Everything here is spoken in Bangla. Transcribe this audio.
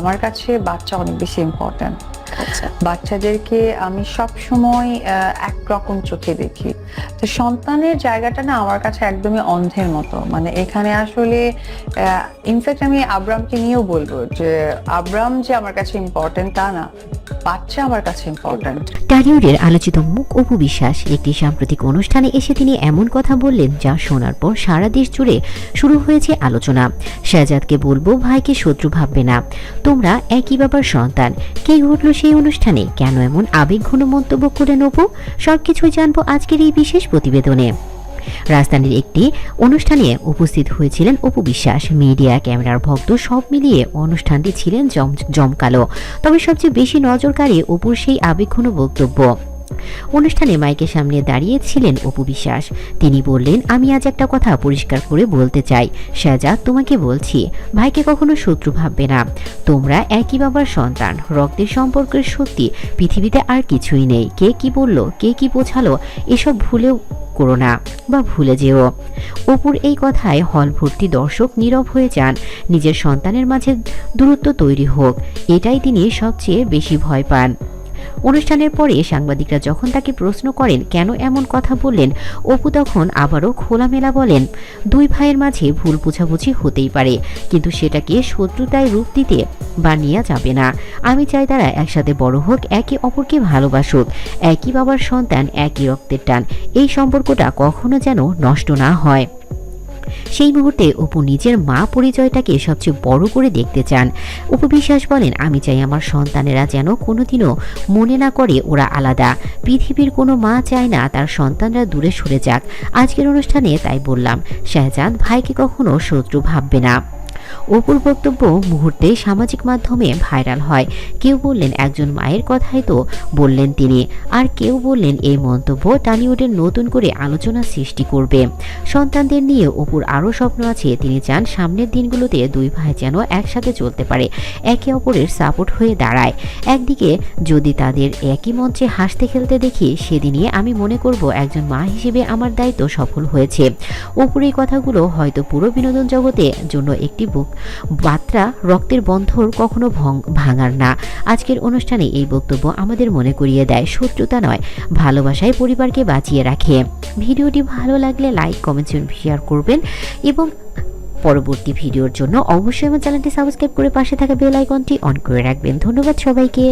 আমার কাছে বাচ্চা অনেক বেশি ইম্পর্ট্যান্ট আচ্ছা। বাচ্চাদেরকে আমি সব সময় একরকম চোখে দেখি। তো সন্তানের জায়গাটা না আমার কাছে একদমই অন্ধের মতো। মানে এখানে আসলে ইনফ্যাক্ট আমি আব্রামকে নিয়েও বলব যে আব্রাম যে আমার কাছে ইম্পর্টেন্ট তা না। বাচ্চা আমার কাছে ইম্পর্ট্যান্ট টালিউডের আলোচিত মুখ অপু বিশ্বাস একটি সাম্প্রতিক অনুষ্ঠানে এসে তিনি এমন কথা বললেন যা শোনার পর সারা দেশ জুড়ে শুরু হয়েছে আলোচনা। শাহজাদকে বলব, ভাইকে শত্রু ভাববে না। তোমরা একই বাবার সন্তান। কে ঘটলো সেই অনুষ্ঠানে? কেন এমন আবেগঘন মন্তব্য করে নেব? সবকিছুই জানব আজকের এই বিশেষ প্রতিবেদনে। রাজধানীর একটি অনুষ্ঠানে উপস্থিত হয়েছিলেন অপু বিশ্বাস। মিডিয়া, ক্যামেরার ভক্ত সব মিলিয়ে অনুষ্ঠানটি ছিলেন জম, জমকালো। তবে সবচেয়ে বেশি নজরকারী অপুর সেই আবেগঘন বক্তব্য। অনুষ্ঠানে মাইকের সামনে দাঁড়িয়ে ছিলেন অপু বিশ্বাস। তিনি বললেন, আমি আজ একটা কথা পরিষ্কার করে বলতে চাই। শাহজাদ তোমাকে বলছি, ভাইকে কখনো শত্রু ভাববে না। তোমরা একই বাবার সন্তান। রক্তের সম্পর্কের সত্যি পৃথিবীতে আর কিছুই নেই। কে কি বলল, কে কি বোঝালো, এসব ভুলেও করো না বা ভুলে যেও। অপুর এই কথায় হল ভর্তি দর্শক নীরব হয়ে যান। নিজের সন্তানের মাঝে দূরত্ব তৈরি হোক, এটাই তিনি সবচেয়ে বেশি ভয় পান। অনুষ্ঠানের পরে সাংবাদিকরা যখন তাকে প্রশ্ন করেন, কেন এমন কথা বললেন? অপু তখন আবারও খোলামেলা বলেন, দুই ভাইয়ের মাঝে ভুল বোঝাবুঝি হতেই পারে, কিন্তু সেটাকে শত্রুতায় রূপ দিতে বা নেওয়া যাবে না। আমি চাই তারা একসাথে বড় হোক, একে অপরকে ভালোবাসুক। একই বাবার সন্তান, একই রক্তের টান। এই সম্পর্কটা কখনো যেন নষ্ট না হয়। সেই মুহূর্তে অপু নিজের মা পরিচয়টাকে সবচেয়ে বড় করে দেখতে চান। অপু বিশ্বাস বলেন, আমি চাই আমার সন্তানেরা যেন কোনোদিনও মনে না করে ওরা আলাদা। পৃথিবীর কোনো মা চায় না তার সন্তানরা দূরে সরে যাক। আজকের অনুষ্ঠানে তাই বললাম, শাহজাদ ভাইকে কখনো শত্রু ভাববে না। অপুর বক্তব্য মুহূর্তে সামাজিক মাধ্যমে ভাইরাল হয়। কেউ বললেন, একজন মায়ের কথাই তো। বললেন তিনি। আর কেউ বললেন, এই মন্তব্য টালিউডের নতুন করে আলোচনা সৃষ্টি করবে। সন্তানদের নিয়ে অপুর আরও স্বপ্ন আছে। তিনি চান সামনের দিনগুলোতে দুই ভাই যেন একসাথে চলতে পারে, একে অপরের সাপোর্ট হয়ে দাঁড়ায়। একদিকে, যদি তাদের একই মঞ্চে হাসতে খেলতে দেখি, সেদিনই আমি মনে করব একজন মা হিসেবে আমার দায়িত্ব সফল হয়েছে। অপুর এই কথাগুলো হয়তো পুরো বিনোদন জগতের জন্য একটি বুক বাত্রা রক্তের বন্ধন কখনো ভাঙার না। আজকের অনুষ্ঠানে এই বক্তব্য আমাদের মনে করিয়ে দেয়, শত্রুতা নয়, ভালোবাসায় পরিবারকে বাঁচিয়ে রাখে। ভিডিওটি ভালো লাগলে লাইক, কমেন্ট, শেয়ার করবেন এবং পরবর্তী ভিডিওর জন্য অবশ্যই আমার চ্যানেলটি সাবস্ক্রাইব করে পাশে থাকা বেল আইকনটি অন করে রাখবেন। ধন্যবাদ সবাইকে।